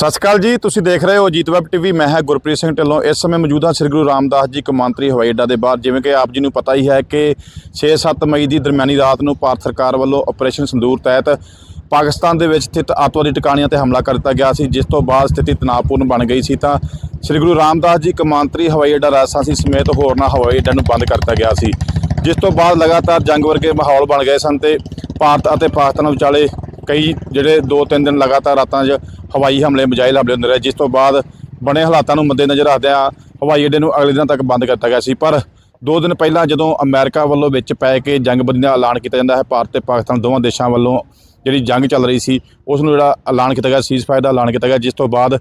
ਸਤਿ ਸ਼੍ਰੀ ਅਕਾਲ ਜੀ, ਤੁਸੀਂ ਦੇਖ ਰਹੇ ਹੋ ਜੀਤ ਵੈਬ ਟੀਵੀ, ਮੈਂ ਹਾਂ ਗੁਰਪ੍ਰੀਤ ਸਿੰਘ ਢਿੱਲੋਂ। ਇਸ ਸਮੇਂ ਮੌਜੂਦ ਹਾਂ ਸ੍ਰੀ ਗੁਰੂ ਰਾਮਦਾਸ ਜੀ ਕਮਾਂਤਰੀ ਹਵਾਈ ਅੱਡਾ ਦੇ ਬਾਹਰ, ਜਿਵੇਂ ਕਿ ਆਪ ਜੀ ਨੂੰ ਪਤਾ ਹੀ ਹੈ ਕਿ 6-7 ਮਈ ਦੀ ਦਰਮਿਆਨੀ ਰਾਤ ਨੂੰ ਭਾਰਤ ਸਰਕਾਰ ਵੱਲੋਂ ਆਪਰੇਸ਼ਨ ਸੰਦੂਰ ਤਹਿਤ ਪਾਕਿਸਤਾਨ ਦੇ ਵਿੱਚ ਸਥਿਤ ਅੱਤਵਾਦੀ ਟਿਕਾਣਿਆਂ ਤੇ ਹਮਲਾ ਕਰ ਦਿੱਤਾ ਗਿਆ ਸੀ, ਜਿਸ ਤੋਂ ਬਾਅਦ ਸਥਿਤੀ ਤਣਾਅਪੂਰਨ ਬਣ ਗਈ ਸੀ ਤਾਂ ਸ੍ਰੀ ਗੁਰੂ ਰਾਮਦਾਸ ਜੀ ਕਮਾਂਤਰੀ ਹਵਾਈ ਅੱਡਾ ਰਾਜਸਥਾਨ ਸਮੇਤ ਹੋਰਨਾਂ ਹਵਾਈ ਅੱਡਿਆਂ ਨੂੰ ਬੰਦ ਕਰ ਦਿੱਤਾ ਗਿਆ ਸੀ। ਜਿਸ ਤੋਂ ਬਾਅਦ ਲਗਾਤਾਰ ਜੰਗ ਵਰਗੇ ਮਾਹੌਲ ਬਣ ਗਏ ਸਨ ਤੇ ਭਾਰਤ ਅਤੇ ਪਾਕਿਸਤਾਨ ਵਿਚਾਲੇ ਕਈ ਜਿਹੜੇ 2-3 ਦਿਨ ਲਗਾਤਾਰ ਰਾਤਾਂ 'ਚ ਹਵਾਈ ਹਮਲੇ ਮਿਜ਼ਾਈਲ ਹਮਲੇ ਹੁੰਦੇ ਰਹੇ, ਜਿਸ ਤੋਂ ਬਾਅਦ ਬਣੇ ਹਾਲਾਤਾਂ ਨੂੰ ਮੱਦੇਨਜ਼ਰ ਰੱਖਦਿਆਂ ਹਵਾਈ ਅੱਡੇ ਨੂੰ ਅਗਲੇ ਦਿਨਾਂ ਤੱਕ ਬੰਦ ਕਰ ਦਿੱਤਾ ਗਿਆ ਸੀ। ਪਰ ਦੋ ਦਿਨ ਪਹਿਲਾਂ ਜਦੋਂ ਅਮਰੀਕਾ ਵੱਲੋਂ ਵਿੱਚ ਪੈ ਕੇ ਜੰਗਬੰਦੀ ਦਾ ਐਲਾਨ ਕੀਤਾ ਜਾਂਦਾ ਹੈ, ਭਾਰਤ ਤੇ ਪਾਕਿਸਤਾਨ ਦੋਵਾਂ ਦੇਸ਼ਾਂ ਵੱਲੋਂ ਜਿਹੜੀ ਜੰਗ ਚੱਲ ਰਹੀ ਸੀ, ਉਸ ਨੂੰ ਜਿਹੜਾ ਐਲਾਨ ਕੀਤਾ ਗਿਆ ਸੀਜ਼ਫਾਇਰ ਦਾ ਐਲਾਨ ਕੀਤਾ ਗਿਆ, ਜਿਸ ਤੋਂ ਬਾਅਦ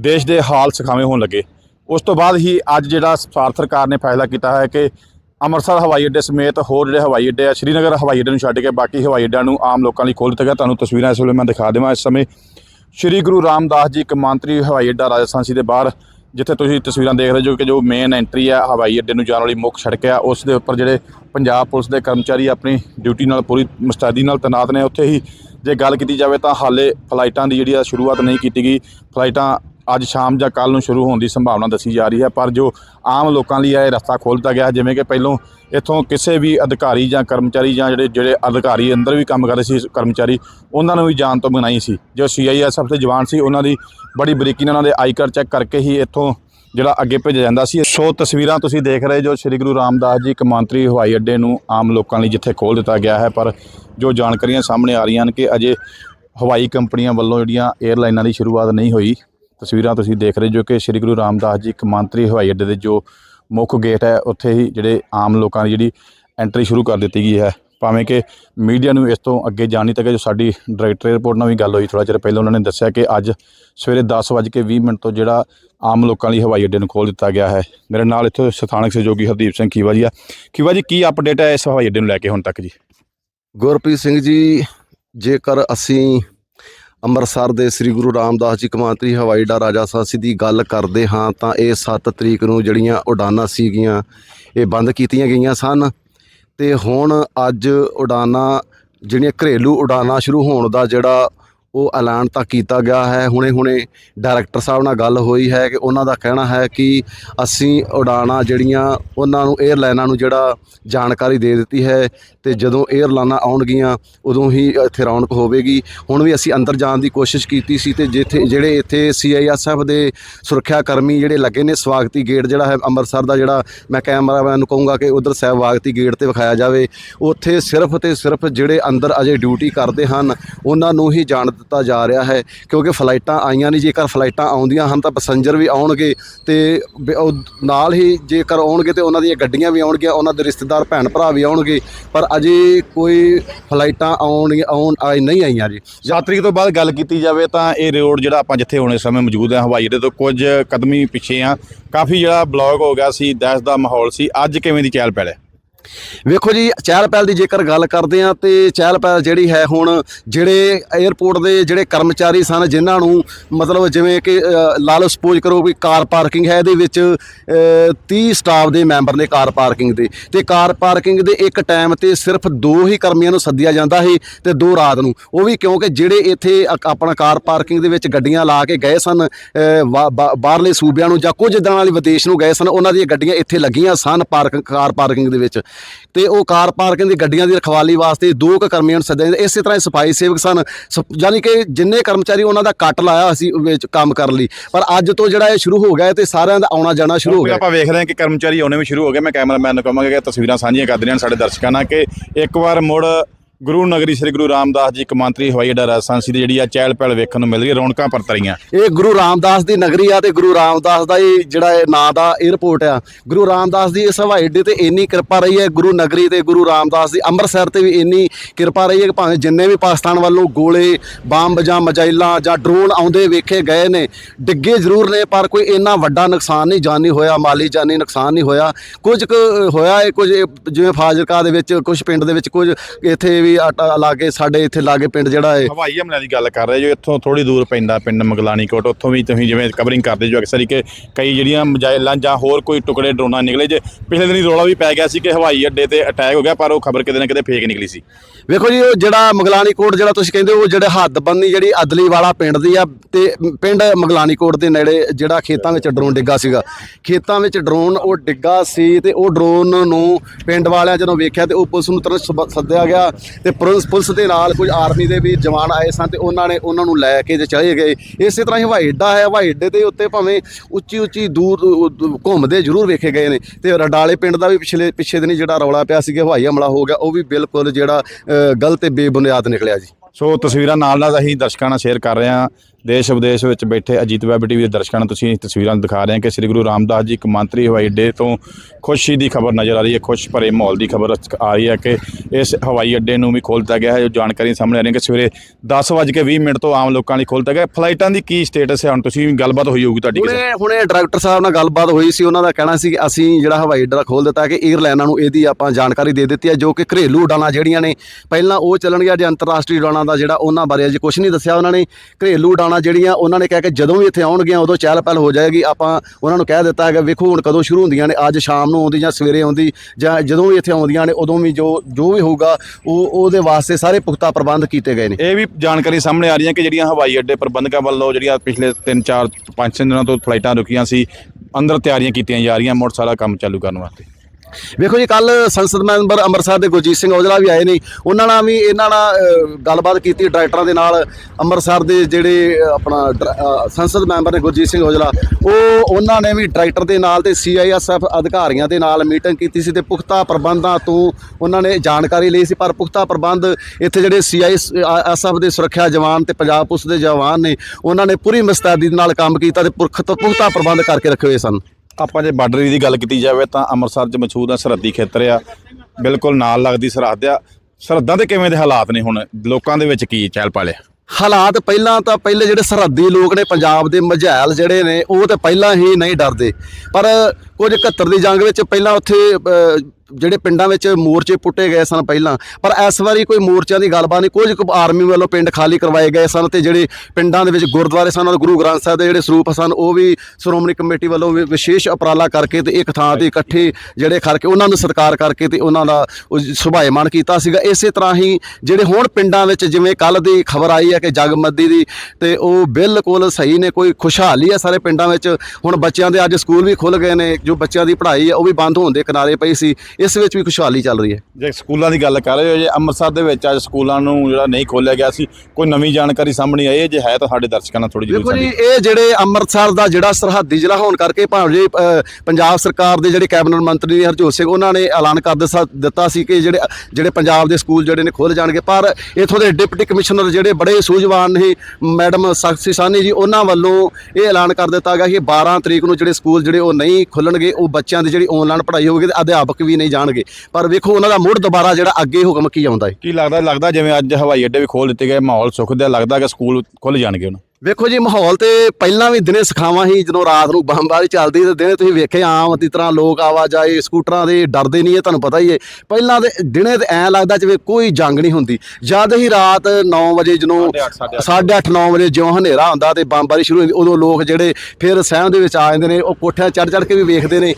ਦੇਸ਼ ਦੇ ਹਾਲ ਸੁਖਾਵੇਂ ਹੋਣ ਲੱਗੇ। ਉਸ ਤੋਂ ਬਾਅਦ ਹੀ ਅੱਜ ਜਿਹੜਾ ਭਾਰਤ ਸਰਕਾਰ ਨੇ ਫੈਸਲਾ ਕੀਤਾ ਹੈ ਕਿ ਅੰਮ੍ਰਿਤਸਰ ਹਵਾਈ ਅੱਡੇ ਸਮੇਤ ਹੋਰ ਜਿਹੜੇ ਹਵਾਈ ਅੱਡੇ ਆ, ਸ਼੍ਰੀਨਗਰ ਹਵਾਈ ਅੱਡੇ ਨੂੰ ਛੱਡ ਕੇ ਬਾਕੀ ਹਵਾਈ ਅੱਡਿਆਂ ਨੂੰ ਆਮ ਲੋਕਾਂ ਲਈ ਖੋਲ੍ਹ ਦਿੱਤਾ ਗਿਆ। ਤੁਹਾਨੂੰ ਤਸਵੀਰਾਂ ਇਸ ਵੇਲੇ ਮੈਂ ਦਿਖਾ ਦੇਵਾਂ। ਇਸ ਸਮੇਂ ਸ਼੍ਰੀ ਗੁਰੂ ਰਾਮਦਾਸ ਜੀ ਇੱਕ ਮੰਤਰੀ ਹਵਾਈ ਅੱਡਾ ਰਾਜਸਥਾਨ ਸੀ ਦੇ ਬਾਹਰ, ਜਿੱਥੇ ਤੁਸੀਂ ਤਸਵੀਰਾਂ ਦੇਖ ਰਹੇ ਜੋ ਕਿ ਜੋ ਮੇਨ ਐਂਟਰੀ ਹੈ ਹਵਾਈ ਅੱਡੇ ਨੂੰ ਜਾਣ ਵਾਲੀ ਮੁੱਖ ਸੜਕ ਹੈ, ਉਸ ਦੇ ਉੱਪਰ ਜਿਹੜੇ ਪੰਜਾਬ ਪੁਲਿਸ ਦੇ ਕਰਮਚਾਰੀ ਆਪਣੀ ਡਿਊਟੀ ਨਾਲ ਪੂਰੀ ਮੁਸਤੈਦੀ ਨਾਲ ਤੈਨਾਤ ਨੇ। ਉੱਥੇ ਹੀ ਜੇ ਗੱਲ ਕੀਤੀ ਜਾਵੇ ਤਾਂ ਹਾਲੇ ਫਲਾਈਟਾਂ ਦੀ ਜਿਹੜੀ ਆ ਸ਼ੁਰੂਆਤ ਨਹੀਂ ਕੀਤੀ ਗਈ। ਫਲਾਈਟਾਂ ਅੱਜ ਸ਼ਾਮ ਜਾਂ ਕੱਲ ਨੂੰ ਸ਼ੁਰੂ ਹੋਣ ਦੀ ਸੰਭਾਵਨਾ ਦੱਸੀ ਜਾ ਰਹੀ ਹੈ, ਪਰ ਜੋ ਆਮ ਲੋਕਾਂ ਲਈ ਹੈ ਇਹ ਰਸਤਾ ਖੋਲ੍ਹ ਦਿੱਤਾ ਗਿਆ ਜਿਵੇਂ ਕਿ ਪਹਿਲੋਂ ਇੱਥੋਂ ਕਿਸੇ ਵੀ ਅਧਿਕਾਰੀ ਜਾਂ ਕਰਮਚਾਰੀ ਜਾਂ ਜਿਹੜੇ ਜਿਹੜੇ ਅਧਿਕਾਰੀ ਅੰਦਰ ਵੀ ਕੰਮ ਕਰਦੇ ਸੀ, ਕਰਮਚਾਰੀ, ਉਹਨਾਂ ਨੂੰ ਵੀ ਜਾਣ ਤੋਂ ਮਨਾਈ ਸੀ। ਜੋ ਸੀਆਈਐਸਐਫ ਦੇ ਜਵਾਨ ਸੀ, ਉਹਨਾਂ ਦੀ ਬੜੀ ਬਰੀਕੀ ਨਾਲ ਉਹਨਾਂ ਦੇ ਆਈ ਕਾਰਡ ਚੈੱਕ ਕਰਕੇ ਹੀ ਇੱਥੋਂ ਜਿਹੜਾ ਅੱਗੇ ਭੇਜਿਆ ਜਾਂਦਾ ਸੀ। ਸੋ ਤਸਵੀਰਾਂ ਤੁਸੀਂ ਦੇਖ ਰਹੇ ਜੋ ਸ੍ਰੀ ਗੁਰੂ ਰਾਮਦਾਸ ਜੀ ਕਮਾਂਤਰੀ ਹਵਾਈ ਅੱਡੇ ਨੂੰ ਆਮ ਲੋਕਾਂ ਲਈ ਜਿੱਥੇ ਖੋਲ੍ਹ ਦਿੱਤਾ ਗਿਆ ਹੈ, ਪਰ ਜੋ ਜਾਣਕਾਰੀਆਂ ਸਾਹਮਣੇ ਆ ਰਹੀਆਂ ਹਨ ਕਿ ਅਜੇ ਹਵਾਈ ਕੰਪਨੀਆਂ ਵੱਲੋਂ ਜਿਹੜੀਆਂ 에ਅਰਲਾਈਨਾਂ ਦੀ ਸ਼ੁਰੂਆਤ ਨਹੀਂ ਹੋਈ ਤਸਵੀਰਾਂ ਤੁਸੀਂ ਦੇਖ ਰਹੇ ਜੋ ਕਿ ਸ੍ਰੀ ਗੁਰੂ ਰਾਮਦਾਸ ਜੀ ਕਮਾਂਤਰੀ ਹਵਾਈ ਅੱਡੇ ਦੇ ਜੋ ਮੁੱਖ ਗੇਟ ਹੈ, ਉੱਥੇ ਹੀ ਜਿਹੜੇ ਆਮ ਲੋਕਾਂ ਦੀ ਜਿਹੜੀ ਐਂਟਰੀ ਸ਼ੁਰੂ ਕਰ ਦਿੱਤੀ ਗਈ ਹੈ। ਭਾਵੇਂ ਕਿ ਮੀਡੀਆ ਨੂੰ ਇਸ ਤੋਂ ਅੱਗੇ ਜਾਣ ਨਹੀਂ ਤੱਕ ਜੋ ਸਾਡੀ ਡਾਇਰੈਕਟਰ ਰਿਪੋਰਟ ਨਾਲ ਵੀ ਗੱਲ ਹੋਈ ਥੋੜਾ ਚਿਰ ਪਹਿਲਾਂ ਉਹਨਾਂ ਨੇ ਦੱਸਿਆ ਕਿ ਅੱਜ ਸਵੇਰੇ 10:20 ਮਿੰਟ ਤੋਂ ਜਿਹੜਾ ਆਮ ਲੋਕਾਂ ਲਈ ਹਵਾਈ ਅੱਡੇ ਨੂੰ ਖੋਲ੍ਹ ਦਿੱਤਾ ਗਿਆ ਹੈ। ਮੇਰੇ ਨਾਲ ਇੱਥੇ ਸਥਾਨਕ ਸਹਿਯੋਗੀ ਹਰਦੀਪ ਸਿੰਘ ਖੀਵਾ ਜੀ ਆ। ਖੀਵਾ ਜੀ, ਕੀ ਅਪਡੇਟ ਹੈ ਇਸ ਹਵਾਈ ਅੱਡੇ ਨੂੰ ਲੈ ਕੇ ਹੁਣ ਤੱਕ ਜੀ? ਗੁਰਪ੍ਰੀਤ ਸਿੰਘ ਜੀ, ਜੇਕਰ ਅਸੀਂ ਅੰਮ੍ਰਿਤਸਰ ਦੇ ਸ੍ਰੀ ਗੁਰੂ ਰਾਮਦਾਸ ਜੀ ਕਮਾਂਤਰੀ ਹਵਾਈ ਅੱਡਾ ਰਾਜਾ ਸਾਂਸੀ ਦੀ ਗੱਲ ਕਰਦੇ ਹਾਂ ਤਾਂ ਇਹ 7 ਤਰੀਕ ਨੂੰ ਜਿਹੜੀਆਂ ਉਡਾਨਾਂ ਸੀਗੀਆਂ, ਇਹ ਬੰਦ ਕੀਤੀਆਂ ਗਈਆਂ ਸਨ। ਤੇ ਹੁਣ ਅੱਜ ਉਡਾਨਾਂ, ਜਿਹੜੀਆਂ ਘਰੇਲੂ ਉਡਾਨਾਂ ਸ਼ੁਰੂ ਹੋਣ ਦਾ ਜਿਹੜਾ ਉਹ ਐਲਾਨ ਤਾਂ ਕੀਤਾ ਗਿਆ ਹੈ। ਹੁਣੇ ਹੁਣੇ ਡਾਇਰੈਕਟਰ ਸਾਹਿਬ ਨਾਲ ਗੱਲ ਹੋਈ ਹੈ ਕਿ ਉਹਨਾਂ ਦਾ ਕਹਿਣਾ ਹੈ ਕਿ ਅਸੀਂ ਉਡਾਨਾਂ ਜਿਹੜੀਆਂ ਉਹਨਾਂ ਨੂੰ 에ਅਰਲਾਈਨਾਂ ਨੂੰ ਜਿਹੜਾ ਜਾਣਕਾਰੀ ਦੇ ਦਿੱਤੀ ਹੈ ਤੇ ਜਦੋਂ 에ਅਰਲਾਈਨਾਂ ਆਉਣਗੀਆਂ ਉਦੋਂ ਹੀ ਇੱਥੇ ਰੌਣਕ ਹੋਵੇਗੀ। ਹੁਣ ਵੀ ਅਸੀਂ ਅੰਦਰ ਜਾਣ ਦੀ ਕੋਸ਼ਿਸ਼ ਕੀਤੀ ਸੀ ਤੇ ਜਿੱਥੇ ਜਿਹੜੇ ਇੱਥੇ ਸੀਆਈਐਸਐਫ ਦੇ ਸੁਰੱਖਿਆ ਕਰਮੀ ਜਿਹੜੇ ਲੱਗੇ ਨੇ, ਸਵਾਗਤੀ ਗੇਟ ਜਿਹੜਾ ਹੈ ਅੰਮ੍ਰਿਤਸਰ ਦਾ ਜਿਹੜਾ ਮੈਂ ਕੈਮਰਾਮੈਨ ਨੂੰ ਕਹੂੰਗਾ ਕਿ ਉਧਰ ਸਹਿਵਾਗਤੀ ਗੇਟ ਤੇ ਵਿਖਾਇਆ ਜਾਵੇ। ਉੱਥੇ ਸਿਰਫ ਤੇ ਸਿਰਫ ਜਿਹੜੇ ਅੰਦਰ ਅਜੇ ਡਿਊਟੀ ਕਰਦੇ ਹਨ, ਉਹਨਾਂ ਨੂੰ ਹੀ ਜਾਣ ਦਿੱਤਾ ਜਾ ਰਿਹਾ ਹੈ, ਕਿਉਂਕਿ ਫਲਾਈਟਾਂ ਆਈਆਂ ਨਹੀਂ, ਜੇਕਰ ਫਲਾਈਟਾਂ ਆਉਂਦੀਆਂ ਹਨ ਤਾਂ ਪੈਸੇਂਜਰ ਵੀ ਆਉਣਗੇ ਤੇ ਨਾਲ ਹੀ ਜੇਕਰ ਆਉਣਗੇ ਤੇ ਉਹਨਾਂ ਦੀਆਂ ਗੱਡੀਆਂ ਵੀ ਆਉਣਗੀਆਂ, ਉਹਨਾਂ ਦੇ ਰਿਸ਼ਤੇਦਾਰ ਭੈਣ ਭਰਾ ਵੀ ਆਉਣਗੇ, ਪਰ ਅਜੇ ਕੋਈ ਫਲਾਈਟਾਂ ਆਉਣ ਆਉਣ ਆਈ ਨਹੀਂ ਆਈਆਂ ਜੀ। ਯਾਤਰੀ ਤੋਂ ਬਾਅਦ ਗੱਲ ਕੀਤੀ ਜਾਵੇ ਤਾਂ ਇਹ ਰੋਡ ਜਿਹੜਾ ਆਪਾਂ ਜਿੱਥੇ ਹੁਣ ਇਸ ਸਮੇਂ ਮੌਜੂਦ ਹਾਂ, ਹਵਾਈ ਅੱਡੇ ਤੋਂ ਕੁਝ ਕਦਮੀ ਪਿੱਛੇ ਆ ਕਾਫੀ ਜਿਹੜਾ ਬਲੌਕ ਹੋ ਗਿਆ ਸੀ, ਦਹਿਸ਼ਤ ਦਾ ਮਾਹੌਲ ਸੀ। ਅੱਜ ਕਿਵੇਂ ਦੀ ਚਹਿਲ ਪੈ ਰਿਹਾ ਵੇਖੋ ਜੀ ਚਹਿਲ ਪਹਿਲ ਦੀ ਜੇਕਰ ਗੱਲ ਕਰਦੇ ਆ ਤੇ ਚਹਿਲ ਪਹਿਲ ਜਿਹੜੀ ਹੈ ਹੁਣ ਜਿਹੜੇ 에ਅਰਪੋਰਟ ਦੇ ਜਿਹੜੇ ਕਰਮਚਾਰੀ ਸਨ ਜਿਨ੍ਹਾਂ ਨੂੰ ਮਤਲਬ ਜਿਵੇਂ ਕਿ ਲਾ ਲਓ ਸਪੋਜ਼ ਕਰੋ ਕਿ ਕਾਰ ਪਾਰਕਿੰਗ ਹੈ ਇਹਦੇ ਵਿੱਚ ਅ, 30 ਸਟਾਫ ਦੇ ਮੈਂਬਰ ਨੇ ਕਾਰ ਪਾਰਕਿੰਗ ਦੇ। ਤੇ ਕਾਰ ਪਾਰਕਿੰਗ ਦੇ ਇੱਕ ਟਾਈਮ ਤੇ ਸਿਰਫ ਦੋ ਹੀ ਕਰਮੀਆਂ ਨੂੰ ਸੱਦਿਆ ਜਾਂਦਾ ਸੀ ਤੇ ਦੋ ਰਾਤ ਨੂੰ। ਉਹ ਵੀ ਕਿਉਂਕਿ ਜਿਹੜੇ ਇੱਥੇ ਅ- ਆਪਣਾ ਕਾਰ ਪਾਰਕਿੰਗ ਦੇ ਵਿੱਚ ਗੱਡੀਆਂ ਲਾ ਕੇ ਗਏ ਸਨ ਅ, ਬਾਹਰਲੇ ਸੂਬਿਆਂ ਨੂੰ ਜਾਂ ਕੁਝ ਦਿਨਾਂ ਵਾਲੀ ਵਿਦੇਸ਼ ਨੂੰ ਗਏ ਸਨ ਉਹਨਾਂ ਦੀਆਂ ਗੱਡੀਆਂ ਇੱਥੇ ਲੱਗੀਆਂ ਸਨ ਪਾਰਕ ਕਾਰ ਪਾਰਕਿੰਗ ਦੇ ਵਿੱਚ। ਤੇ ਉਹ ਕਾਰ ਪਾਰਕਿੰਗ ਦੀ ਗੱਡੀਆਂ ਦੀ ਰਖਵਾਲੀ ਵਾਸਤੇ ਦੋ ਕੁ ਕਰਮੀਆਂ ਨੂੰ ਸੱਦਿਆ ਜਾਂਦਾ। ਇਸੇ ਤਰ੍ਹਾਂ ਹੀ ਸਫ਼ਾਈ ਸੇਵਕ ਸਨ। ਸਪ- ਯਾਨੀ ਕਿ ਜਿੰਨੇ ਕਰਮਚਾਰੀ ਉਹਨਾਂ ਦਾ ਕੱਟ ਲਾਇਆ ਸੀ ਵਿੱਚ ਕੰਮ ਕਰਨ ਲਈ। ਪਰ ਅੱਜ ਤੋਂ ਜਿਹੜਾ ਇਹ ਸ਼ੁਰੂ ਹੋ ਗਿਆ ਹੈ ਤੇ ਸਾਰਿਆਂ ਦਾ ਆਉਣਾ ਜਾਣਾ ਸ਼ੁਰੂ ਹੋ ਗਿਆ ਆਪਾਂ ਵੇਖ ਰਹੇ ਹਾਂ ਕਿ ਕਰਮਚਾਰੀ ਆਉਣੇ ਵੀ ਸ਼ੁਰੂ ਹੋ ਗਏ। ਮੈਂ ਕੈਮਰਾਮੈਨ ਨੂੰ ਕਹਾਂਗਾ ਕਿ ਤਸਵੀਰਾਂ ਸਾਂਝੀਆਂ ਕਰ ਦੇਣੀਆਂ ਸਾਡੇ ਦਰਸ਼ਕਾਂ ਨਾਲ ਕਿ ਇੱਕ ਵਾਰ ਮੁੜ ਗੁਰੂ ਨਗਰੀ ਸ੍ਰੀ ਗੁਰੂ ਰਾਮਦਾਸ ਜੀ ਕਮਾਂਤਰੀ ਹਵਾਈ ਅੱਡਾ ਰਾਜਸਥਾਨ ਸੀ ਦੀ ਜਿਹੜੀ ਆ ਚਹਿਲ ਪਹਿਲ ਵੇਖਣ ਨੂੰ ਮਿਲ ਰਹੀ ਹੈ ਰੌਣਕਾਂ ਪਰਤ ਰਹੀਆਂ। ਇਹ ਗੁਰੂ ਰਾਮਦਾਸ ਦੀ ਨਗਰੀ ਆ ਤੇ ਗੁਰੂ ਰਾਮਦਾਸ ਦਾ ਇਹ ਜਿਹੜਾ ਇਹ ਨਾਂ ਦਾ 에ਅਰਪੋਰਟ ਆ। ਗੁਰੂ ਰਾਮਦਾਸ ਦੀ ਇਸ ਹਵਾਈ ਅੱਡੇ ਤੇ ਇੰਨੀ ਕਿਰਪਾ ਰਹੀ ਹੈ, ਗੁਰੂ ਨਗਰੀ ਤੇ ਗੁਰੂ ਰਾਮਦਾਸ ਦੀ ਅੰਮ੍ਰਿਤਸਰ ਤੇ ਵੀ ਇੰਨੀ ਕਿਰਪਾ ਰਹੀ ਹੈ ਕਿ ਭਾਵੇਂ ਜਿੰਨੇ ਵੀ ਪਾਕਿਸਤਾਨ ਵੱਲੋਂ ਗੋਲੇ, ਬੰਬ ਜਾਂ ਮਜਾਈਲਾਂ ਜਾਂ ਡਰੋਨ ਆਉਂਦੇ ਵੇਖੇ ਗਏ ਨੇ, ਡਿੱਗੇ ਜ਼ਰੂਰ ਨੇ, ਪਰ ਕੋਈ ਇੰਨਾ ਵੱਡਾ ਨੁਕਸਾਨ ਨਹੀਂ, ਜਾਨੀ ਹੋਇਆ, ਮਾਲੀ ਜਾਨੀ ਨੁਕਸਾਨ ਨਹੀਂ ਹੋਇਆ। ਕੁਝ ਕੁ ਹੋਇਆ ਹੈ ਕੁਝ, ਜਿਵੇਂ ਫਾਜ਼ਿਲਕਾ ਦੇ ਵਿੱਚ, ਕੁਝ ਪਿੰਡ ਦੇ ਵਿੱਚ ਕੁਝ ਇੱਥੇ ਵੀ ਵੀ ਆਟਾ ਲਾਗੇ ਸਾਡੇ ਇੱਥੇ ਲਾਗੇ ਪਿੰਡ ਜਿਹੜਾ ਹੈ ਹਵਾਈ ਹਮਲਿਆਂ ਦੀ ਗੱਲ ਕਰ ਰਹੇ ਜੋ ਇੱਥੋਂ ਥੋੜੀ ਦੂਰ ਪੈਂਦਾ ਪਿੰਡ ਮਗਲਾਨੀਕੋਟ ਉੱਥੋਂ ਵੀ ਤੁਸੀਂ ਜਿਵੇਂ ਕਵਰਿੰਗ ਕਰਦੇ ਜੋ ਅਕਸਰ ਹੀ ਕਿ ਕਈ ਜਿਹੜੀਆਂ ਮਜਾਇਲਾਂ ਜਾਂ ਹੋਰ ਕੋਈ ਟੁਕੜੇ ਡਰੋਨਾਂ ਨਿਕਲੇ ਜੇ ਪਿਛਲੇ ਦਿਨੀ ਰੋਲਾ ਵੀ ਪੈ ਗਿਆ ਸੀ ਕਿ ਹਵਾਈ ਅੱਡੇ ਤੇ ਅਟੈਕ ਹੋ ਗਿਆ ਪਰ ਉਹ ਖਬਰ ਕਿਤੇ ਨਾ ਕਿਤੇ ਫੇਕ ਨਿਕਲੀ ਸੀ। ਵੇਖੋ ਜੀ ਉਹ ਜਿਹੜਾ ਮਗਲਾਨੀ ਕੋਟ ਜਿਹੜਾ ਤੁਸੀਂ ਕਹਿੰਦੇ ਹੋ ਉਹ ਜਿਹੜੇ ਹੱਦ ਬੰਨੀ ਜਿਹੜੀ ਅਦਲੀ ਵਾਲਾ ਪਿੰਡ ਦੀ ਆ ਤੇ ਪਿੰਡ ਮਗਲਾਨੀ ਕੋਟ ਦੇ ਨੇੜੇ ਜਿਹੜਾ ਖੇਤਾਂ ਵਿੱਚ ਡਰੋਨ ਡਿੱਗਾ ਸੀਗਾ। ਖੇਤਾਂ ਵਿੱਚ ਡਰੋਨ ਉਹ ਡਿੱਗਾ ਸੀ ਤੇ ਉਹ ਡਰੋਨ ਨੂੰ ਪਿੰਡ ਵਾਲਿਆਂ ਜਦੋਂ ਵੇਖਿਆ ਤੇ ਉਹ ਪੁਲਿਸ ਨੂੰ ਤੁਰੰਤ ਸੱਦਿਆ ਗਿਆ। ਤੇ ਪੁਲਿਸ ਪੁਲਿਸ ਦੇ ਨਾਲ ਕੁਝ ਆਰਮੀ ਦੇ ਵੀ ਜਵਾਨ ਆਏ ਸਨ ਤੇ ਉਹਨਾਂ ਨੇ ਉਹਨਾਂ ਨੂੰ ਲੈ ਕੇ ਜੇ ਚਲੇ ਗਏ। ਇਸੇ ਤਰ੍ਹਾਂ ਹੀ ਹਵਾਈ ਅੱਡਾ ਹੈ। ਹਵਾਈ ਅੱਡੇ ਦੇ ਉੱਤੇ ਭਾਵੇਂ ਉੱਚੀ ਉੱਚੀ ਦੂਰ ਘੁੰਮਦੇ ਜ਼ਰੂਰ ਵੇਖੇ ਗਏ ਨੇ। ਤੇ ਰਡਾਲੇ ਪਿੰਡ ਦਾ ਵੀ ਪਿਛਲੇ ਪਿੱਛੇ ਦਿਨੀ ਜਿਹੜਾ ਰੌਲਾ ਪਿਆ ਸੀ ਕਿ ਹਵਾਈ ਹਮਲਾ ਹੋ ਗਿਆ, ਉਹ ਵੀ ਬਿਲਕੁਲ ਜਿਹੜਾ ਗਲਤ ਤੇ ਬੇਬੁਨਿਆਦ ਨਿਕਲਿਆ ਜੀ। ਸੋ ਤਸਵੀਰਾਂ ਨਾਲ ਨਾਲ ਅਸੀਂ ਦਰਸ਼ਕਾਂ ਨਾਲ ਸ਼ੇਅਰ ਕਰ ਰਹੇ ਹਾਂ। ਦੇਸ਼ ਵਿਦੇਸ਼ ਵਿੱਚ ਬੈਠੇ ਅਜੀਤ ਵੈਬ ਟੀਵੀ ਦੇ ਦਰਸ਼ਕਾਂ ਨੂੰ ਤੁਸੀਂ ਤਸਵੀਰਾਂ ਦਿਖਾ ਰਹੇ ਹਾਂ ਕਿ ਸ੍ਰੀ ਗੁਰੂ ਰਾਮਦਾਸ ਜੀ ਇੱਕ ਮੰਤਰੀ ਹਵਾਈ ਅੱਡੇ ਤੋਂ ਖੁਸ਼ੀ ਦੀ ਖਬਰ ਨਜ਼ਰ ਆ ਰਹੀ ਹੈ ਖੁਸ਼ ਭਰੇ ਮਾਹੌਲ ਦੀ ਖਬਰ ਆ ਰਹੀ ਹੈ ਕਿ ਇਸ ਹਵਾਈ ਅੱਡੇ ਨੂੰ ਵੀ ਖੋਲ੍ਹ ਦਿੱਤਾ ਗਿਆ ਹੈ। ਜੋ ਜਾਣਕਾਰੀ ਸਾਹਮਣੇ ਆ ਰਹੀ ਹੈ ਕਿ ਸਵੇਰੇ 10:20 ਮਿੰਟ ਤੋਂ ਆਮ ਲੋਕਾਂ ਲਈ ਖੋਲ੍ਹ ਦਿੱਤਾ ਗਿਆ ਫਲਾਈਟਾਂ ਦੀ ਕੀ ਸਟੇਟਸ ਹੈ? ਹੁਣ ਤੁਸੀਂ ਗੱਲਬਾਤ ਹੋਈ ਹੋਊਗੀ ਤੁਹਾਡੀ ਕਿਸੇ ਹੁਣੇ ਹੁਣੇ ਡਾਇਰੈਕਟਰ ਸਾਹਿਬ ਨਾਲ ਗੱਲਬਾਤ ਹੋਈ ਸੀ। ਉਹਨਾਂ ਦਾ ਕਹਿਣਾ ਸੀ ਕਿ ਅਸੀਂ ਜਿਹੜਾ ਹਵਾਈ ਅੱਡਾ ਖੋਲ ਦਿੱਤਾ ਕਿ 에ਅਰਲਾਈਨਾਂ ਨੂੰ ਇਹਦੀ ਆਪਾਂ ਜਾਣਕਾਰੀ ਦੇ ਦਿੱਤੀ ਹੈ ਜੋ ਕਿ ਘਰੇਲੂ ਉਡਾਣਾਂ ਜਿਹੜੀਆਂ ਨੇ ਪਹਿਲਾਂ ਉਹ ਚੱਲਣਗੀਆਂ ਜੇ ਅੰਤਰਰਾਸ਼ਟਰੀ ਉਡਾਣਾਂ ਦਾ ਜਿਹੜਾ ਉਹਨਾਂ ਬਾਰੇ ਅਜੇ ਕੁਝ ਨਹੀਂ ਦੱਸਿਆ ਉਹਨਾਂ ਨੇ। ਘਰੇਲੂ ਉਡਾਣਾਂ ਜਿਹੜੀਆਂ ਉਹਨਾਂ ਨੇ ਕਿਹਾ ਕਿ ਜਦੋਂ ਵੀ ਇੱਥੇ ਆਉਣਗੀਆਂ, ਉਦੋਂ ਚਹਿਲ ਪਹਿਲ ਹੋ ਜਾਏਗੀ। ਆਪਾਂ ਉਹਨਾਂ ਨੂੰ ਕਹਿ ਦਿੱਤਾ ਹੈਗਾ, ਵੇਖੋ ਹੁਣ ਕਦੋਂ ਸ਼ੁਰੂ ਹੁੰਦੀਆਂ ਨੇ, ਅੱਜ ਸ਼ਾਮ ਨੂੰ ਆਉਂਦੀ ਜਾਂ ਸਵੇਰੇ ਆਉਂਦੀ ਜਾਂ ਜਦੋਂ ਵੀ ਇੱਥੇ ਆਉਂਦੀਆਂ ਨੇ, ਉਦੋਂ ਵੀ ਜੋ ਜੋ ਵੀ ਹੋਊਗਾ, ਉਹ, ਉਹਦੇ ਵਾਸਤੇ ਸਾਰੇ ਪੁਖਤਾ ਪ੍ਰਬੰਧ ਕੀਤੇ ਗਏ ਨੇ। ਇਹ ਵੀ ਜਾਣਕਾਰੀ ਸਾਹਮਣੇ ਆ ਰਹੀ ਹੈ ਕਿ ਜਿਹੜੀਆਂ ਹਵਾਈ ਅੱਡੇ ਪ੍ਰਬੰਧਕਾਂ ਵੱਲੋਂ ਜਿਹੜੀਆਂ ਪਿਛਲੇ 3 4 5 ਦਿਨਾਂ ਤੋਂ ਫਲਾਈਟਾਂ ਰੁਕੀਆਂ ਸੀ, ਅੰਦਰ ਤਿਆਰੀਆਂ ਕੀਤੀਆਂ ਜਾ ਰਹੀਆਂ ਮੁੜ ਸਾਰਾ ਕੰਮ ਚਾਲੂ ਕਰਨ ਵਾਸਤੇ। ਵੇਖੋ ਜੀ ਕੱਲ ਸੰਸਦ ਮੈਂਬਰ ਅੰਮ੍ਰਿਤਸਰ ਦੇ ਗੁਰਜੀਤ ਸਿੰਘ ਔਜਲਾ ਵੀ ਆਏ ਨੇ। ਉਹਨਾਂ ਨਾਲ ਵੀ ਇਹਨਾਂ ਨਾਲ ਗੱਲਬਾਤ ਕੀਤੀ ਡਾਇਰੈਕਟਰਾਂ ਦੇ ਨਾਲ ਅੰਮ੍ਰਿਤਸਰ ਦੇ ਜਿਹੜੇ ਆਪਣਾ ਡਰ- ਸੰਸਦ ਮੈਂਬਰ ਨੇ ਗੁਰਜੀਤ ਸਿੰਘ ਔਜਲਾ, ਉਹ ਉਹਨਾਂ ਨੇ ਵੀ ਡਾਇਰੈਕਟਰ ਦੇ ਨਾਲ ਤੇ ਸੀਆਈਐਸਐਫ ਅਧਿਕਾਰੀਆਂ ਦੇ ਨਾਲ ਮੀਟਿੰਗ ਕੀਤੀ ਸੀ ਤੇ ਪੁਖਤਾ ਪ੍ਰਬੰਧਾਂ ਤੋਂ ਉਹਨਾਂ ਨੇ ਜਾਣਕਾਰੀ ਲਈ ਸੀ। ਪਰ ਪੁਖਤਾ ਪ੍ਰਬੰਧ ਇੱਥੇ ਜਿਹੜੇ ਸੀਆਈਐਸਐਫ ਦੇ ਸੁਰੱਖਿਆ ਜਵਾਨ ਤੇ ਪੰਜਾਬ ਪੁਲਿਸ ਦੇ ਜਵਾਨ ਨੇ, ਉਹਨਾਂ ਨੇ ਪੂਰੀ ਮੁਸਤੈਦੀ ਦੇ ਨਾਲ ਕੰਮ ਕੀਤਾ ਤੇ ਪੁਰਖ ਤੋਂ ਪੁਖਤਾ ਪ੍ਰਬੰਧ ਕਰਕੇ ਰੱਖੇ ਹੋਏ ਸਨ। ਆਪਾਂ ਜੇ ਬਾਰਡਰ ਦੀ ਗੱਲ ਕੀਤੀ ਜਾਵੇ ਤਾਂ ਅੰਮ੍ਰਿਤਸਰ 'ਚ ਮਸ਼ਹੂਰ ਆ ਸਰਹੱਦੀ ਖੇਤਰ ਆ। ਬਿਲਕੁਲ ਨਾਲ ਲੱਗਦੀ ਸਰਹੱਦ ਆ। ਸਰਹੱਦਾਂ ਦੇ ਕਿਵੇਂ ਦੇ ਹਾਲਾਤ ਨੇ ਹੁਣ? ਲੋਕਾਂ ਦੇ ਵਿੱਚ ਕੀ ਚਹਿਲ ਪਾਲਿਆ ਹਾਲਾਤ ਪਹਿਲਾਂ ਤਾਂ ਪਹਿਲੇ ਜਿਹੜੇ ਸਰਹੱਦੀ ਲੋਕ ਨੇ, ਪੰਜਾਬ ਦੇ ਮਝੈਲ ਜਿਹੜੇ ਨੇ, ਉਹ ਤਾਂ ਪਹਿਲਾਂ ਹੀ ਨਹੀਂ ਡਰਦੇ। ਪਰ ਕੁਝ 71 ਦੀ ਜੰਗ ਵਿੱਚ ਪਹਿਲਾਂ ਉੱਥੇ ਜਿਹੜੇ ਪਿੰਡਾਂ ਵਿੱਚ ਮੋਰਚੇ ਪੁੱਟੇ ਗਏ ਸਨ ਪਹਿਲਾਂ, ਪਰ ਇਸ ਵਾਰੀ ਕੋਈ ਮੋਰਚਿਆਂ ਦੀ ਗੱਲਬਾਤ ਨਹੀਂ। ਕੁਝ ਆਰਮੀ ਵੱਲੋਂ ਪਿੰਡ ਖਾਲੀ ਕਰਵਾਏ ਗਏ ਸਨ ਤੇ ਜਿਹੜੇ ਪਿੰਡਾਂ ਦੇ ਵਿੱਚ ਗੁਰਦੁਆਰੇ ਸਨ ਔਰ ਗੁਰੂ ਗ੍ਰੰਥ ਸਾਹਿਬ ਦੇ ਜਿਹੜੇ ਸਰੂਪ ਸਨ, ਉਹ ਵੀ ਸ਼੍ਰੋਮਣੀ ਕਮੇਟੀ ਵੱਲੋਂ ਵਿਸ਼ੇਸ਼ ਉਪਰਾਲਾ ਕਰਕੇ ਤੇ ਇੱਕ ਥਾਂ ਤੇ ਇਕੱਠੇ ਜਿਹੜੇ ਕਰਕੇ ਉਹਨਾਂ ਨੂੰ ਸਤਿਕਾਰ ਕਰਕੇ ਤੇ ਉਹਨਾਂ ਦਾ ਉਹ ਕੀਤਾ ਸੀਗਾ। ਇਸੇ ਤਰ੍ਹਾਂ ਹੀ ਜਿਹੜੇ ਹੁਣ ਪਿੰਡਾਂ ਵਿੱਚ ਜਿਵੇਂ ਕੱਲ ਦੀ ਖਬਰ ਆਈ ਹੈ ਕਿ ਜਗਮੱਦੀ ਦੀ ਤੇ ਉਹ ਬਿਲਕੁਲ ਸਹੀ ਨੇ, ਕੋਈ ਖੁਸ਼ਹਾਲੀ ਹੈ ਸਾਰੇ ਪਿੰਡਾਂ ਵਿੱਚ। ਹੁਣ ਬੱਚਿਆਂ ਦੇ ਅੱਜ ਸਕੂਲ ਵੀ ਖੁੱਲ ਗਏ ਨੇ, ਜੋ ਬੱਚਿਆਂ ਦੀ ਪੜ੍ਹਾਈ ਹੈ ਉਹ ਵੀ ਬੰਦ ਹੋਣ ਦੇ ਕਿਨਾਰੇ ਪਈ ਸੀ। ਇਸ ਵਿੱਚ ਵੀ ਖੁਸ਼ਹਾਲੀ ਚੱਲ ਰਹੀ ਹੈ। ਜੇ ਸਕੂਲਾਂ ਦੀ ਗੱਲ ਕਰ ਰਹੇ ਹੋ ਜੇ ਅੰਮ੍ਰਿਤਸਰ ਦੇ ਵਿੱਚ ਅੱਜ ਸਕੂਲਾਂ ਨੂੰ ਜਿਹੜਾ ਨਹੀਂ ਖੋਲਿਆ ਗਿਆ ਸੀ ਕੋਈ ਨਵੀਂ ਜਾਣਕਾਰੀ ਸਾਹਮਣੇ ਆਈ ਹੈ? ਜੇ ਹੈ ਤਾਂ ਸਾਡੇ ਦਰਸ਼ਕਾਂ ਨਾਲ ਥੋੜੀ ਦੇਖੋ ਜਿਹੀ ਜੀ ਇਹ ਜਿਹੜੇ ਅੰਮ੍ਰਿਤਸਰ ਦਾ ਜਿਹੜਾ ਸਰਹੱਦੀ ਜ਼ਿਲ੍ਹਾ ਹੋਣ ਕਰਕੇ ਭਾਵੇਂ ਪੰਜਾਬ ਸਰਕਾਰ ਦੇ ਜਿਹੜੇ ਕੈਬਨਿਟ ਮੰਤਰੀ ਨੇ ਹਰਜੋਤ ਸਿੰਘ ਉਹਨਾਂ ਨੇ ਐਲਾਨ ਕਰ ਦਿੱਤਾ ਸੀ ਕਿ ਜਿਹੜੇ ਜਿਹੜੇ ਪੰਜਾਬ ਦੇ ਸਕੂਲ ਜਿਹੜੇ ਨੇ ਖੁੱਲ ਜਾਣਗੇ। ਪਰ ਇਥੋਂ ਦੇ ਡਿਪਟੀ ਕਮਿਸ਼ਨਰ ਜਿਹੜੇ ਬੜੇ ਸੂਝਵਾਨ ਨੇ ਮੈਡਮ ਸਾਕਸ਼ੀ ਸਾਨੀ ਜੀ ਉਹਨਾਂ ਵੱਲੋਂ ਇਹ ਐਲਾਨ ਕਰ ਦਿੱਤਾ ਗਿਆ ਕਿ 12 ਤਰੀਕ ਨੂੰ ਜਿਹੜੇ ਸਕੂਲ ਜਿਹੜੇ ਉਹ ਨਹੀਂ ਖੁੱਲਣਗੇ ਉਹ ਬੱਚਿਆਂ ਦੀ ਜਿਹੜੀ ਆਨਲਾਈਨ ਪੜ੍ਹਾਈ ਹੋਵੇਗੀ ਤੇ ਅਧਿਆਪਕ ਵੀ ਨਹੀਂ ਜਾਣਗੇ। ਪਰ ਵੇਖੋ ਉਹਨਾਂ ਦਾ ਮੁੜ ਦੁਬਾਰਾ ਜਿਹੜਾ ਅੱਗੇ ਹੁਕਮ ਕੀ ਆਉਂਦਾ ਹੈ? ਕੀ ਲੱਗਦਾ ਲੱਗਦਾ ਜਿਵੇਂ ਅੱਜ ਹਵਾਈ ਅੱਡੇ ਵੀ ਖੋਲ ਦਿੱਤੇ ਗਏ ਮਾਹੌਲ ਸੁੱਖ ਦਾ ਲੱਗਦਾ ਕਿ ਸਕੂਲ ਖੁੱਲ ਜਾਣਗੇ ਹੁਣ? ਵੇਖੋ ਜੀ ਮਾਹੌਲ ਤੇ ਪਹਿਲਾਂ ਵੀ ਦਿਨੇ ਸਿਖਾਵਾਂ ਹੀ ਜਦੋਂ ਰਾਤ ਨੂੰ ਬੰਬਾਰੀ ਚੱਲਦੀ ਤੇ ਦਿਨੇ ਤੁਸੀਂ ਵੇਖੇ ਆਮ ਦੀ ਤਰ੍ਹਾਂ ਲੋਕ ਆਵਾਜਾਈ ਸਕੂਟਰਾਂ ਦੇ ਡਰਦੇ ਨਹੀਂ ਇਹ ਤੁਹਾਨੂੰ ਪਤਾ ਹੀ ਹੈ। ਪਹਿਲਾਂ ਦੇ ਦਿਨੇ ਤੇ ਐ ਲੱਗਦਾ ਜਿਵੇਂ ਕੋਈ ਜੰਗ ਨਹੀਂ ਹੁੰਦੀ। ਜਦ ਹੀ ਰਾਤ 9 ਵਜੇ ਜਦੋਂ ਸਾਢੇ ਅੱਠ, 8:30 9 ਵਜੇ ਜਿਉਂ ਹਨੇਰਾ ਹੁੰਦਾ ਤੇ ਬੰਬਾਰੀ ਸ਼ੁਰੂ ਹੁੰਦੀ ਉਦੋਂ ਲੋਕ ਜਿਹੜੇ ਫਿਰ ਸਹਿਮ ਦੇ ਵਿੱਚ ਆ ਜਾਂਦੇ ਨੇ ਉਹ ਕੋਠਿਆਂ ਚੜ ਚੜ ਕੇ ਵੀ ਵੇਖਦੇ ਨੇ।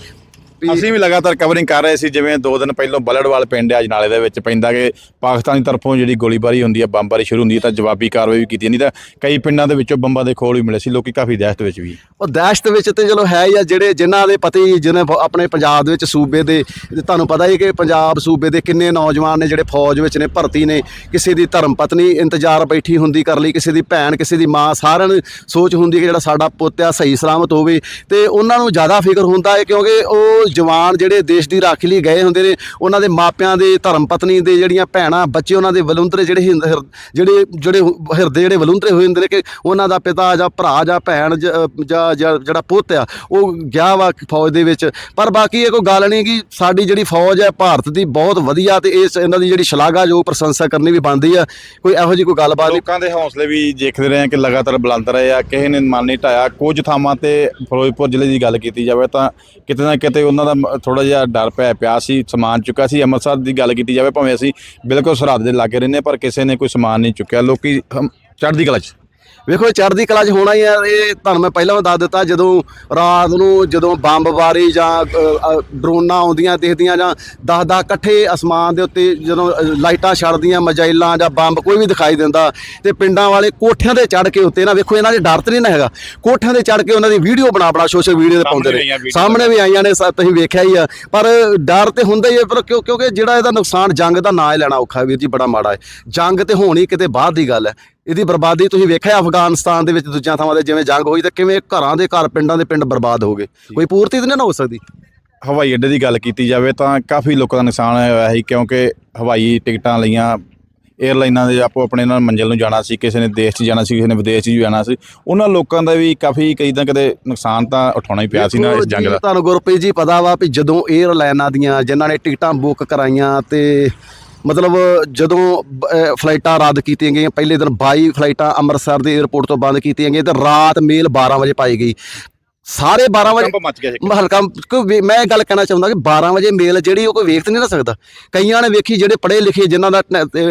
ਅਸੀਂ ਵੀ ਲਗਾਤਾਰ ਕਵਰਿੰਗ ਕਰ ਰਹੇ ਸੀ ਜਿਵੇਂ ਦੋ ਦਿਨ ਪਹਿਲਾਂ ਬਲੜਵਾਲ ਪਿੰਡ ਆ ਅਜਨਾਲੇ ਦੇ ਵਿੱਚ ਪੈਂਦਾ ਕਿ ਪਾਕਿਸਤਾਨੀ ਤਰਫੋਂ ਜਿਹੜੀ ਗੋਲੀਬਾਰੀ ਹੁੰਦੀ ਹੈ ਬੰਬਾਰੀ ਸ਼ੁਰੂ ਹੁੰਦੀ ਹੈ ਤਾਂ ਜਵਾਬੀ ਕਾਰਵਾਈ ਵੀ ਕੀਤੀ ਨਹੀਂ ਤਾਂ ਕਈ ਪਿੰਡਾਂ ਦੇ ਵਿੱਚੋਂ ਬੰਬਾਂ ਦੇ ਖੋਲ ਵੀ ਮਿਲੇ ਸੀ ਲੋਕੀ ਕਾਫੀ ਦਹਿਸ਼ਤ ਵਿੱਚ ਵੀ। ਉਹ ਦਹਿਸ਼ਤ ਵਿੱਚ ਤੇ ਚਲੋ ਹੈ ਹੀ ਆ ਜਿਹੜੇ ਜਿਨ੍ਹਾਂ ਦੇ ਪਤੀ ਜਿਹਨੇ ਆਪਣੇ ਪੰਜਾਬ ਦੇ ਵਿੱਚ ਸੂਬੇ ਦੇ ਤੁਹਾਨੂੰ ਪਤਾ ਹੀ ਕਿ ਪੰਜਾਬ ਸੂਬੇ ਦੇ ਕਿੰਨੇ ਨੌਜਵਾਨ ਨੇ ਜਿਹੜੇ ਫੌਜ ਵਿੱਚ ਨੇ ਭਰਤੀ ਨੇ। ਕਿਸੇ ਦੀ ਧਰਮ ਪਤਨੀ ਇੰਤਜ਼ਾਰ ਬੈਠੀ ਹੁੰਦੀ ਕਰ ਲਈ ਕਿਸੇ ਦੀ ਭੈਣ ਕਿਸੇ ਦੀ ਮਾਂ ਸਾਰਿਆਂ ਨੂੰ ਸੋਚ ਹੁੰਦੀ ਕਿ ਜਿਹੜਾ ਸਾਡਾ ਪੁੱਤ ਆ ਸਹੀ ਸਲਾਮਤ ਹੋਵੇ। ਤੇ ਉਹਨਾਂ ਨੂੰ ਜ਼ਿਆਦਾ ਫਿਕਰ ਹੁੰਦਾ ਹੈ ਕਿਉਂਕਿ ਉਹ ਜਵਾਨ ਜਿਹੜੇ ਦੇਸ਼ ਦੀ ਰਾਖੀ ਲਈ ਗਏ ਹੁੰਦੇ ਨੇ, ਉਹਨਾਂ ਦੇ ਮਾਪਿਆਂ ਦੇ, ਧਰਮ ਪਤਨੀ ਦੇ ਜਿਹੜੀਆਂ ਭੈਣਾਂ, ਬੱਚੇ ਉਹਨਾਂ ਦੇ ਵਲੁੰਦਰੇ ਜਿਹੜੇ ਹਿੰਦ- ਹਿਰ- ਜਿਹੜੇ ਜਿਹੜੇ ਹਿਰਦੇ ਜਿਹੜੇ ਵਲੁੰਦਰੇ ਹੋਏ ਹੁੰਦੇ ਨੇ ਕਿ ਉਹਨਾਂ ਦਾ ਪਿਤਾ ਜਾਂ ਭਰਾ ਜਾਂ ਭੈਣ ਜ- ਜਾਂ ਜਾਂ ਜਿਹੜਾ ਪੁੱਤ ਆ, ਉਹ ਗਿਆ ਵਾ ਫੌਜ ਦੇ ਵਿੱਚ। ਪਰ ਬਾਕੀ ਇਹ ਕੋਈ ਗੱਲ ਨਹੀਂ ਕਿ ਸਾਡੀ ਜਿਹੜੀ ਫੌਜ ਹੈ, ਭਾਰਤ ਦੀ ਬਹੁਤ ਵਧੀਆ ਤੇ ਇਸ ਇਹਨਾਂ ਦੀ ਜਿਹੜੀ ਸ਼ਲਾਘਾ ਜੋ ਪ੍ਰਸ਼ੰਸਾ ਕਰਨੀ ਵੀ ਬਣਦੀ ਆ। ਕੋਈ ਇਹੋ ਜਿਹੀ ਕੋਈ ਗੱਲਬਾਤ ਨਹੀਂ? ਲੋਕਾਂ ਦੇ ਹੌਸਲੇ ਵੀ ਦੇਖਦੇ ਰਹੇ ਆ ਕਿ ਲਗਾਤਾਰ ਬੁਲੰਦ ਰਹੇ ਆ। ਕਿਸੇ ਨੇ ਮਨ ਨਹੀਂ ਢਾਇਆ। ਕੁਝ ਥਾਵਾਂ ਤੇ ਫਿਰੋਜ਼ਪੁਰ ਜ਼ਿਲ੍ਹੇ ਦੀ ਗੱਲ ਕੀਤੀ ਜਾਵੇ ਤਾਂ ਕਿਤੇ ਨਾ ਕਿਤੇ ਉਹਨਾਂ ਉਹਨਾਂ ਦਾ ਥੋੜਾ ਜਿਹਾ ਡਰ ਪਿਆ ਪਿਆ ਸੀ ਸਮਾਨ ਚੁੱਕਾ ਸੀ ਅੰਮ੍ਰਿਤਸਰ ਦੀ ਗੱਲ ਕੀਤੀ ਜਾਵੇ ਭਾਵੇਂ ਅਸੀਂ ਬਿਲਕੁਲ ਸਰਹੱਦ ਦੇ ਲਾਗੇ ਰਹਿੰਦੇ ਹਾਂ, ਪਰ ਕਿਸੇ ਨੇ ਕੋਈ ਸਮਾਨ ਨਹੀਂ ਚੁੱਕਿਆ। ਲੋਕੀ ਹਮ, ਚੜ੍ਹਦੀ ਕਲਾ 'ਚ। ਵੇਖੋ ਇਹ ਚੜ੍ਹਦੀ ਕਲਾ 'ਚ ਹੋਣਾ ਹੀ ਆ ਇਹ ਤੁਹਾਨੂੰ ਮੈਂ ਪਹਿਲਾਂ ਵੀ ਦੱਸ ਦਿੱਤਾ ਜਦੋਂ ਰਾਤ ਨੂੰ ਜਦੋਂ ਬੰਬਬਾਰੀ ਜਾਂ ਅ, ਅ, ਡਰੋਨਾਂ ਆਉਂਦੀਆਂ ਦਿਖਦੀਆਂ ਜਾਂ 10-10 ਇਕੱਠੇ ਅਸਮਾਨ ਦੇ ਉੱਤੇ ਜਦੋਂ ਲਾਈਟਾਂ ਛੱਡਦੀਆਂ ਮਜਾਈਲਾਂ ਜਾਂ ਬੰਬ ਕੋਈ ਵੀ ਦਿਖਾਈ ਦਿੰਦਾ ਤੇ ਪਿੰਡਾਂ ਵਾਲੇ ਕੋਠਿਆਂ ਤੇ ਚੜ੍ਹ ਕੇ ਉੱਤੇ ਨਾ ਵੇਖੋ ਇਹਨਾਂ ਦੇ ਡਰ ਤੇ ਨਹੀਂ ਨਾ ਹੈਗਾ ਕੋਠਿਆਂ ਤੇ ਚੜ੍ਹ ਕੇ ਉਹਨਾਂ ਦੀ ਵੀਡੀਓ ਬਣਾ ਬਣਾ ਸੋਸ਼ਲ ਮੀਡੀਆ ਤੇ ਪਾਉਂਦੇ ਨੇ ਸਾਹਮਣੇ ਵੀ ਆਈਆਂ ਨੇ ਤੁਸੀਂ ਵੇਖਿਆ ਹੀ ਆ ਪਰ ਡਰ ਤੇ ਹੁੰਦਾ ਹੀ ਹੈ ਪਰ ਕਿਉਂ- ਕਿਉਂਕਿ ਜਿਹੜਾ ਇਹਦਾ ਨੁਕਸਾਨ ਜੰਗ ਦਾ ਨਾਂ ਹੀ ਲੈਣਾ ਔਖਾ ਹੈ ਵੀਰ ਜੀ ਬੜਾ ਮਾੜਾ ਹੈ। ਜੰਗ ਤੇ ਹੋਣੀ ਕਿਤੇ ਬਾਅਦ ਦੀ ਗੱਲ ਹੈ। ਇਹਦੀ ਬਰਬਾਦੀ ਤੁਸੀਂ ਵੇਖਿਆ ਅਫਗਾਨਿਸਤਾਨ ਦੇ ਵਿੱਚ ਦੂਜਿਆਂ ਥਾਵਾਂ ਤੇ ਜਿਵੇਂ ਜੰਗ ਹੋਈ ਤੇ ਕਿਵੇਂ ਘਰਾਂ ਦੇ ਘਰ ਪਿੰਡਾਂ ਦੇ ਪਿੰਡ ਬਰਬਾਦ ਹੋ ਗਏ? ਕੋਈ ਪੂਰਤੀ ਤਾਂ ਨਹੀਂ ਨਾ ਹੋ ਸਕਦੀ? ਹਵਾਈ ਅੱਡੇ ਦੀ ਗੱਲ ਕੀਤੀ ਜਾਵੇ ਤਾਂ ਕਾਫੀ ਲੋਕਾਂ ਦਾ ਨੁਕਸਾਨ ਹੋਇਆ ਸੀ ਕਿਉਂਕਿ ਹਵਾਈ ਟਿਕਟਾਂ ਲਈਆਂ 에ਅਰਲਾਈਨਾਂ ਦੇ ਆਪੋ ਆਪਣੇ ਨਾਲ ਮੰਜ਼ਿਲ ਨੂੰ ਜਾਣਾ ਸੀ ਕਿਸੇ ਨੇ ਦੇਸ਼ 'ਚ ਜਾਣਾ ਸੀ ਕਿਸੇ ਨੇ ਵਿਦੇਸ਼ 'ਚ ਜਾਣਾ ਸੀ। ਉਹਨਾਂ ਲੋਕਾਂ ਦਾ ਵੀ ਕਾਫੀ ਕਈ ਤਾਂ ਕਦੇ ਨੁਕਸਾਨ ਤਾਂ ਉਠਾਉਣਾ ਹੀ ਪਿਆ ਸੀ ਨਾ ਇਸ ਜੰਗ ਦਾ। ਤੁਹਾਨੂੰ ਗੁਰਪ੍ਰੀਤ ਜੀ ਪਤਾ ਵਾ ਵੀ ਜਦੋਂ 에ਅਰਲਾਈਨਾਂ ਦੀਆਂ ਜਿਨ੍ਹਾਂ ਨੇ ਟਿਕਟਾਂ ਬੁੱਕ ਕਰਾਈਆਂ ਤੇ ਮਤਲਬ ਜਦੋਂ ਫਲਾਈਟਾਂ ਰੱਦ ਕੀਤੀਆਂ ਗਈਆਂ, ਪਹਿਲੇ ਦਿਨ 22 ਫਲਾਈਟਾਂ ਅੰਮ੍ਰਿਤਸਰ ਦੇ 에ਅਰਪੋਰਟ ਤੋਂ ਬੰਦ ਕੀਤੀਆਂ ਗਈਆਂ ਤੇ ਰਾਤ ਮੇਲ 12 ਵਜੇ ਪਾਈ ਗਈ। ਸਾਰੇ 12 ਵਜੇ ਕੰਪ ਮੱਚ ਗਿਆ ਸੀ। ਮੈਂ ਹਲਕਾ ਵੇ- ਮੈਂ ਇਹ ਗੱਲ ਕਹਿਣਾ ਚਾਹੁੰਦਾ ਕਿ 12 ਵਜੇ ਮੇਲ ਜਿਹੜੀ ਉਹ ਕੋਈ ਵੇਖ ਨਹੀਂ ਨਾ ਸਕਦਾ। ਕਈਆਂ ਨੇ ਵੇਖੀ ਜਿਹੜੇ ਪੜ੍ਹੇ ਲਿਖੇ ਜਿਨ੍ਹਾਂ ਦਾ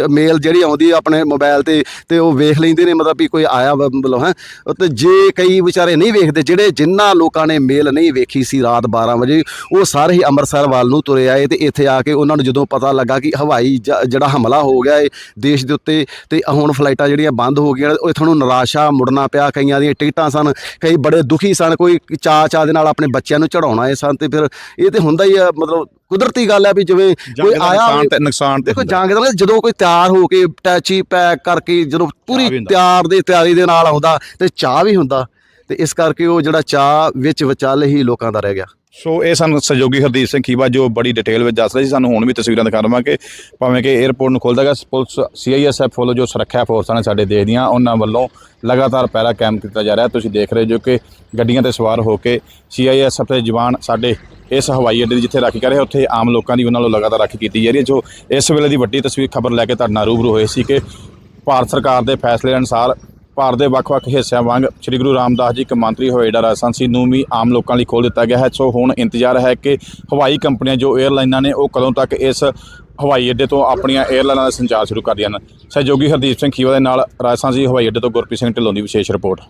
ਮੇਲ ਜਿਹੜੀ ਆਉਂਦੀ ਆਪਣੇ ਮੋਬਾਈਲ ਤੇ ਤੇ ਉਹ ਵੇਖ ਲੈਂਦੇ ਨੇ ਮਤਲਬ ਵੀ ਕੋਈ ਆਇਆ ਮਤਲਬ ਹੈ। ਤੇ ਜੇ ਕਈ ਵਿਚਾਰੇ ਨਹੀਂ ਵੇਖਦੇ ਜਿਹੜੇ ਜਿਨ੍ਹਾਂ ਲੋਕਾਂ ਨੇ ਮੇਲ ਨਹੀਂ ਵੇਖੀ ਸੀ ਰਾਤ 12 ਵਜੇ ਉਹ ਸਾਰੇ ਹੀ ਅੰਮ੍ਰਿਤਸਰ ਵੱਲ ਨੂੰ ਤੁਰੇ ਆਏ ਤੇ ਇੱਥੇ ਆ ਕੇ ਉਹਨਾਂ ਨੂੰ ਜਦੋਂ ਪਤਾ ਲੱਗਾ ਕਿ ਹਵਾਈ ਜਿਹੜਾ ਹਮਲਾ ਹੋ ਗਿਆ ਹੈ ਦੇਸ਼ ਦੇ ਉੱਤੇ ਤੇ ਹੁਣ ਫਲਾਈਟਾਂ ਜਿਹੜੀਆਂ ਬੰਦ ਹੋ ਗਈਆਂ ਉਹ ਇੱਥੋਂ ਨੂੰ ਨਿਰਾਸ਼ਾ ਮੁੜਨਾ ਪਿਆ ਕਈਆਂ ਦੀਆਂ ਟਿਕਟਾਂ ਸਨ ਕਈ ਬੜੇ ਦੁਖੀ ਸਨ ਕੋਈ ਚਾ ਚਾ ਦੇ ਨਾਲ ਆਪਣੇ ਬੱਚਿਆਂ ਨੂੰ ਚੜਾਉਣਾ ਹੈ ਸਨ ਤੇ ਫਿਰ ਇਹ ਤੇ ਹੁੰਦਾ ਹੀ ਆ ਮਤਲਬ ਕੁਦਰਤੀ ਗੱਲ ਹੈ ਵੀ ਜਿਵੇਂ ਕੋਈ ਆਇਆ ਨੁਕਸਾਨ ਤੇ ਨੁਕਸਾਨ ਤੇ ਦੇਖੋ। ਜੰਗ ਦਾ ਜਦੋਂ ਕੋਈ ਤਿਆਰ ਹੋ ਕੇ ਟੈਚੀ ਪੈਕ ਕਰਕੇ ਜਦੋਂ ਪੂਰੀ। ਤਿਆਰ ਦੇ ਤਿਆਰੀ ਦੇ ਨਾਲ ਆਉਂਦਾ ਤੇ ਚਾਹ ਵੀ ਹੁੰਦਾ ਤੇ ਇਸ ਕਰਕੇ ਉਹ ਜਿਹੜਾ ਚਾਹ ਵਿੱਚ ਵਿਚਾਲੇ ਹੀ ਲੋਕਾਂ ਦਾ ਰਹਿ ਗਿਆ। ਸੋ ਇਹ ਸਾਨੂੰ ਸਹਿਯੋਗੀ ਹਰਦੀਪ ਸਿੰਘ ਖੀਵਾ ਜੋ ਬੜੀ ਡਿਟੇਲ ਵਿੱਚ ਦੱਸ ਰਹੇ ਸੀ। ਸਾਨੂੰ ਹੁਣ ਵੀ ਤਸਵੀਰਾਂ ਦਿਖਾ ਦਵਾਂਗੇ। ਭਾਵੇਂ ਕਿ 에ਅਰਪੋਰਟ ਨੂੰ ਖੋਲ੍ਹਦਾ ਗਿਆ, ਪੁਲਿਸ ਸੀਆਈਐਸਐਫ ਵੱਲੋਂ ਜੋ ਸੁਰੱਖਿਆ ਫੋਰਸਾਂ ਨੇ ਸਾਡੇ ਦੇਸ਼ ਦੀਆਂ, ਉਹਨਾਂ ਵੱਲੋਂ ਲਗਾਤਾਰ ਪਹਿਰਾ ਕਾਇਮ ਕੀਤਾ ਜਾ ਰਿਹਾ। ਤੁਸੀਂ ਦੇਖ ਰਹੇ ਜੋ ਕਿ ਗੱਡੀਆਂ ਤੇ ਸਵਾਰ ਹੋ ਕੇ ਸੀਆਈਐਸਐਫ ਦੇ ਜਵਾਨ ਸਾਡੇ ਇਸ ਹਵਾਈ ਅੱਡੇ ਦੀ ਜਿੱਥੇ ਰਾਖੀ ਕਰ ਰਹੇ, ਉੱਥੇ ਆਮ ਲੋਕਾਂ ਦੀ ਉਹਨਾਂ ਵੱਲੋਂ ਲਗਾਤਾਰ ਰਾਖੀ ਕੀਤੀ ਜਾ ਰਹੀ ਹੈ, ਜੋ ਇਸ ਵੇਲੇ ਦੀ ਵੱਡੀ ਤਸਵੀਰ ਖਬਰ ਲੈ ਕੇ ਤੁਹਾਡੇ ਨਾਲ ਰੂਬਰੂ ਹੋਏ ਸੀ ਕਿ ਭਾਰਤ ਸਰਕਾਰ ਦੇ ਫੈਸਲੇ ਅਨੁਸਾਰ ਭਾਰਤ ਦੇ ਵੱਖ-ਵੱਖ ਹਿੱਸਿਆਂ ਵਾਂਗ ਸ੍ਰੀ ਗੁਰੂ ਰਾਮਦਾਸ ਜੀ ਕਮਾਂਤਰੀ ਹਵਾਈ ਅੱਡਾ ਰਾਜਸਥਾਨ ਸੀ ਨੂੰ ਵੀ ਆਮ ਲੋਕਾਂ ਲਈ ਖੋਲ੍ਹ ਦਿੱਤਾ ਗਿਆ ਹੈ। ਸੋ ਹੁਣ ਇੰਤਜ਼ਾਰ ਹੈ ਕਿ ਹਵਾਈ ਕੰਪਨੀਆਂ ਜੋ 에ਅਰਲਾਈਨਾਂ ਨੇ ਉਹ ਕਦੋਂ ਤੱਕ ਇਸ ਹਵਾਈ ਅੱਡੇ ਤੋਂ ਆਪਣੀਆਂ 에ਅਰਲਾਈਨਾਂ ਦਾ ਸੰਚਾਰ ਸ਼ੁਰੂ ਕਰਦੀਆਂ ਹਨ। ਸਹਿਯੋਗੀ ਹਰਦੀਪ ਸਿੰਘ ਖੀਵਾ ਦੇ ਨਾਲ ਰਾਜਸਥਾਨ ਜੀ ਹਵਾਈ ਅੱਡੇ ਤੋਂ ਗੁਰਪ੍ਰੀਤ ਸਿੰਘ ਢਿੱਲੋਂ ਦੀ ਵਿਸ਼ੇਸ਼ ਰਿਪੋਰਟ।